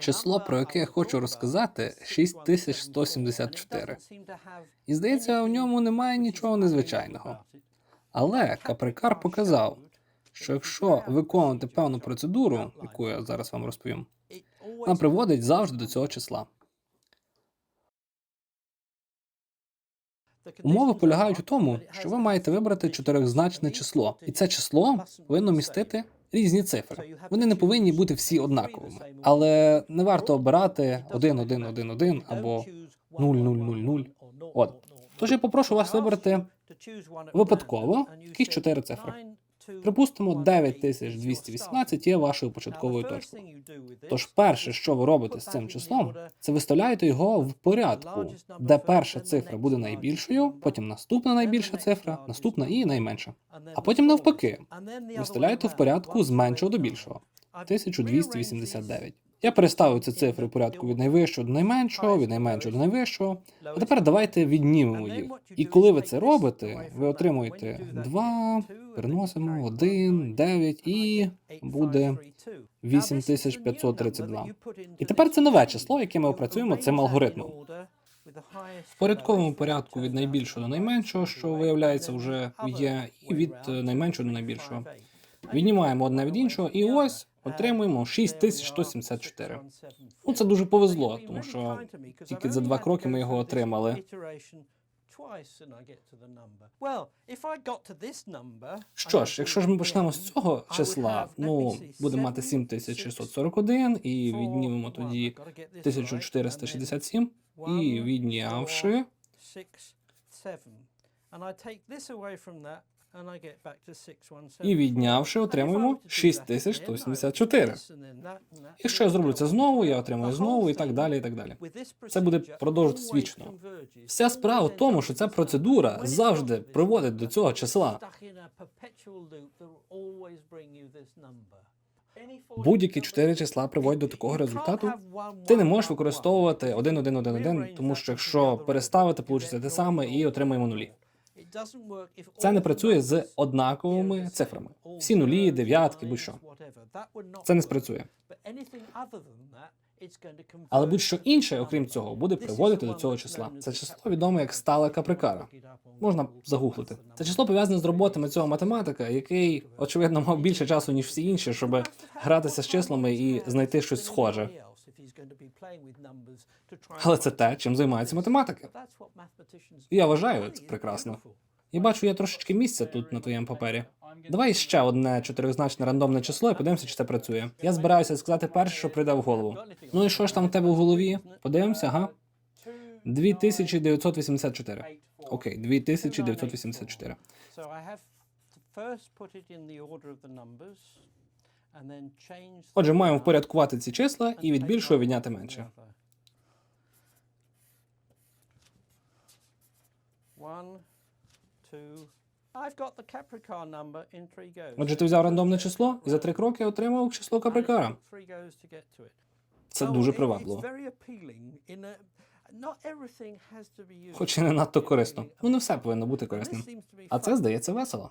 Число, про яке я хочу розказати, 6174. І здається, в ньому немає нічого незвичайного. Але Каприкар показав, що якщо виконувати певну процедуру, яку я зараз вам розповім, вона приводить завжди до цього числа. Умови полягають у тому, що ви маєте вибрати чотирьохзначне число, і це число повинно містити різні цифри. Вони не повинні бути всі однаковими, але не варто обирати 1, 1, 1, 1 або 0, 0, 0, 0. От. Тож я попрошу вас вибрати випадково якісь чотири цифри. Припустимо, 9218 є вашою початковою точкою. Тож перше, що ви робите з цим числом, це виставляєте його в порядку, де перша цифра буде найбільшою, потім наступна найбільша цифра, наступна і найменша. А потім навпаки, виставляєте в порядку з меншого до більшого. 1289. Я переставив ці цифри в порядку від найвищого до найменшого, від найменшого до найвищого. А тепер давайте віднімемо їх. І коли ви це робите, ви отримуєте 2, переносимо 1, 9 і буде 8532. І тепер це нове число, яке ми опрацюємо цим алгоритмом. В порядковому порядку від найбільшого до найменшого, що виявляється вже є, і від е, найменшого до найбільшого. Віднімаємо одне від іншого, і ось отримуємо 6174. Ну, це дуже повезло, тому що тільки за два кроки ми його отримали. Що ж, якщо ж ми почнемо з цього числа, ну будемо мати 7641 і віднімемо тоді 1467, і віднявши і віднявши, отримуємо 6184. Якщо я зроблю це знову, я отримую знову і так далі. і так далі. Це буде продовжуватися вічно. Вся справа в тому, що ця процедура завжди приводить до цього числа. Будь-які чотири числа приводять до такого результату. Ти не можеш використовувати 1, 1, 1, 1, тому що якщо переставити, получиться те саме і отримаємо нулі. Це не працює з однаковими цифрами. Всі нулі, дев'ятки, будь-що. Це не спрацює. Але будь-що інше, окрім цього, буде приводити до цього числа. Це число відоме як стала каприкара. Можна загуглити. Це число пов'язане з роботами цього математика, який, очевидно, мав більше часу, ніж всі інші, щоб гратися з числами і знайти щось схоже. Але це те, чим займаються математики. Я вважаю це прекрасно. Я бачу, є трошечки місця тут на твоєму папері. Давай ще одне чотиризначне рандомне число і подивимося, чи це працює. Я збираюся сказати перше, що прийде в голову. Ну і що ж там у тебе в голові? Подивимося, ага. 2984. Окей, 2984. Отже, маємо впорядкувати ці числа і від більшого відняти менше. Отже, ти взяв рандомне число і за три кроки отримав число каприкара. Це дуже привабливо. Хоч і не надто корисно. Ну не все повинно бути корисним. А це здається весело.